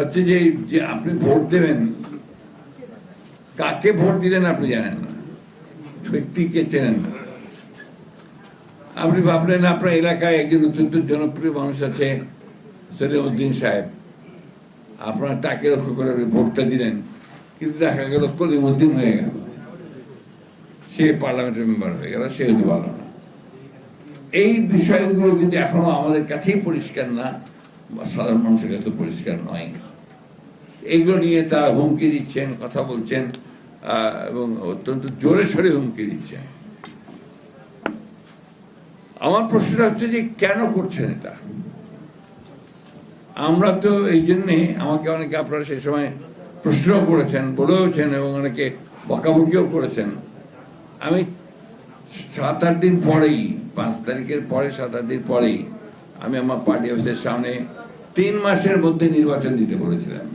হচ্ছে যে যে আপনি ভোট দেবেন, কাকে ভোট দিলেন আপনি জানেন না। ব্যক্তিকে চেনেন না। আপনি ভাবলেন আপনার এলাকায় একজন অত্যন্ত জনপ্রিয় মানুষ আছে সলিমউদ্দিন সাহেব। আপনার তাকে লক্ষ্য করে আপনি ভোটটা দিলেন, কিন্তু দেখা গেল কলিমুদ্দিন হয়ে গেল। সে পার্লামেন্টের মেম্বার হয়ে গেল, সে হতে পারল না। এই বিষয়গুলো কিন্তু এখনও আমাদের কাছেই পরিষ্কার না। সাধারণ মানুষের কাছে পরিষ্কার নয়। এগুলো নিয়ে তারা হুমকি দিচ্ছেন, কথা বলছেন এবং অত্যন্ত জোরে সরে হুমকি দিচ্ছেন। আমার প্রশ্নটা হচ্ছে যে কেন করছেন এটা? আমরা তো এই জন্যে আমাকে অনেকে আপনারা সেই সময় প্রশ্ন করেছেন, বলেওছেন এবং অনেকে বকাবকিও করেছেন। আমি সাত আট দিন পরেই, পাঁচ তারিখের পরে, সাত আট দিন পরেই আমি আমার পার্টি অফিসের সামনে তিন মাসের মধ্যে নির্বাচন দিতে বলেছিলাম।